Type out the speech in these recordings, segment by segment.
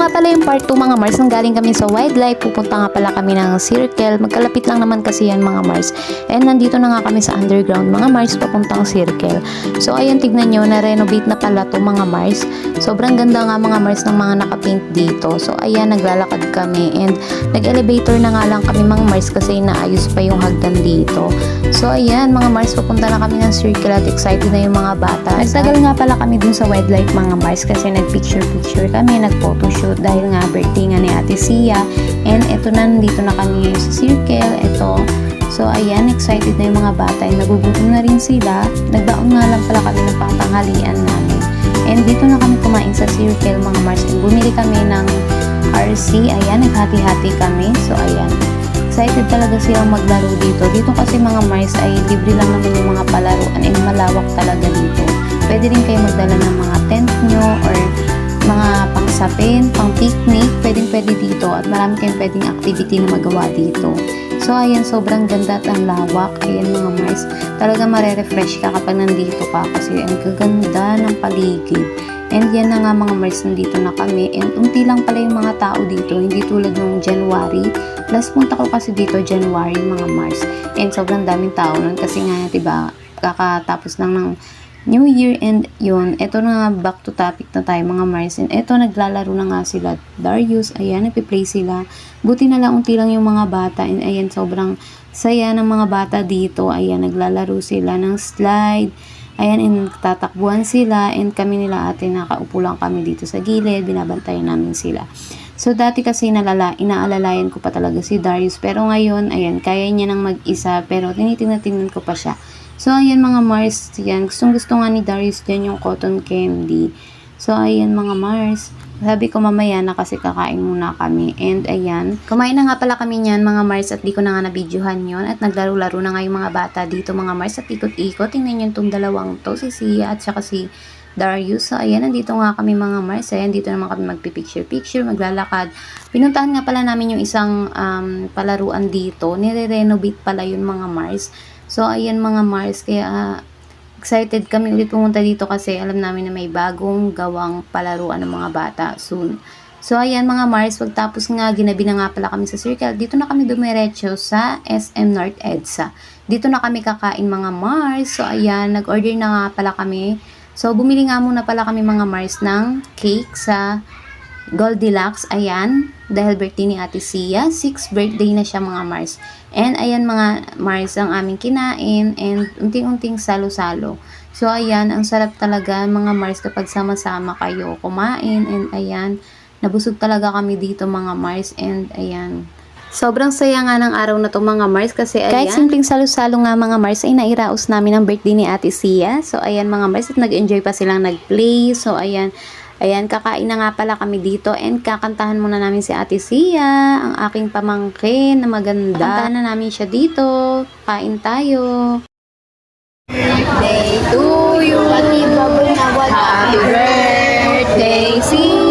nga pala yung part 2 mga Mars, nang galing kami sa wildlife, pupunta nga pala kami ng circle. Magkalapit lang naman kasi yan mga Mars. And nandito na nga kami sa underground mga Mars, papuntang circle. So ayan, tignan nyo, na-renovate na pala to mga Mars. Sobrang ganda nga mga Mars ng mga nakapaint dito. So ayan, naglalakad kami and nag-elevator na nga lang kami mga Mars kasi naayos pa yung hagdan dito. So ayan, mga Mars, papunta na kami ng circle at excited na yung mga bata. Nagtagal nga pala kami dun sa wildlife mga Mars kasi nag-picture-picture kami, nag-photoshoot dahil nga birthday nga ni Ate Sia. And eto na, nandito na kami sa circle. Eto, So, ayan, excited na yung mga bata. And nagugutom na rin sila. Nagbaon nga lang pala kami ng pangtanghalian namin. And dito na kami kumain sa Circle, mga Mars. And bumili kami ng RC. Ayan, naghati-hati kami. So, ayan. Excited talaga silang maglaro dito. Dito kasi mga Mars ay libre lang naman yung mga palaruan and malawak talaga dito. Pwede rin kayo magdala ng mga tent nyo or pangsapin, pang picnic, pwedeng pwede dito at marami kayong pwedeng activity na magawa dito. So, ayan, sobrang ganda at ang lawak. Ayan mga Mars, talaga marerefresh ka kapag nandito ka kasi ang gaganda ng paligid. And yan na nga mga Mars, nandito na kami. And unti lang pala yung mga tao dito, hindi tulad nung January. Last punta ko kasi dito, January mga Mars. And sobrang daming tao nun kasi nga, 'di ba kakatapos lang ng New Year and yun, eto na nga back to topic na tayo mga Mars. And eto naglalaro na nga sila Darius, ayan nagpe-play sila. Buti na lang unti lang yung mga bata. And ayan sobrang saya ng mga bata dito, ayan naglalaro sila ng slide. Ayan and tatakbuhan sila. And kami nila ate nakaupo lang kami dito sa gilid, binabantayan namin sila. So, dati kasi nalala, inaalalayan ko pa talaga si Darius. Pero ngayon, ayan, kaya niya nang mag-isa. Pero tinitingnan-tingnan ko pa siya. So, ayan mga Mars, yan. Gustong gusto nga ni Darius dyan yung cotton candy. So, ayan mga Mars. Sabi ko mamaya na kasi kakain muna kami. And ayan, kumain na nga pala kami niyan mga Mars at di ko na nga nabidyohan yon At naglaro-laro na nga yung mga bata dito mga Mars at ikot-ikot. Tingnan nyo itong dalawang to, si Sia at saka si Darius. So, ayan, nandito nga kami mga Mars. Ayan, dito naman kami magpipicture-picture, maglalakad. Pinuntahan nga pala namin yung isang um, palaruan dito. Nire-renovate pala yun mga Mars. So, ayan mga Mars, kaya ah, excited kami ulit pumunta dito kasi alam namin na may bagong gawang palaruan ng mga bata soon. So, ayan mga Mars, pagtapos nga, ginabi na nga pala kami sa circle. Dito na kami dumiretso sa SM North EDSA. Dito na kami kakain mga Mars. So, ayan, nag-order na nga pala kami. So, bumili nga muna pala kami mga Mars ng cake sa Goldilocks, ayan, dahil birthday ni Ate Sia, 6th birthday na siya mga Mars. And ayan mga Mars ang aming kinain and unting-unting salo-salo. So ayan, ang sarap talaga mga Mars kapag sama-sama kayo kumain and ayan, nabusog talaga kami dito mga Mars and ayan. Sobrang saya nga ng araw na to mga Mars kasi ayan. Kahit simpleng salo-salo nga mga Mars ay nairaos namin ang birthday ni Ate Sia. So ayan mga Mars at nag-enjoy pa silang nag-play. So ayan, Ayan, kakain na nga pala kami dito and kakantahan muna namin si Ate Sia, ang aking pamangkin na maganda. Kakantahan na namin siya dito. Kain tayo. Birthday to you. Happy birthday, Sia.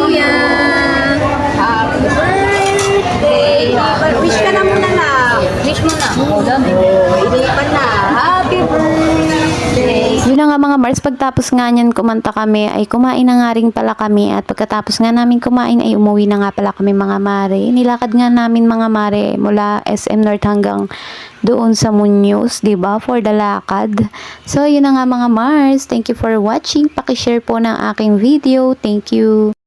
Yun na nga mga Mars, pagtapos nga niyan kumanta kami, ay kumain na nga rin pala kami at pagkatapos nga namin kumain ay umuwi na nga pala kami mga mare. Nilakad nga namin mga mare mula SM North hanggang doon sa Munyos, 'di ba for the lakad. So yun na nga mga Mars, thank you for watching. Paki-share po ng aking video. Thank you.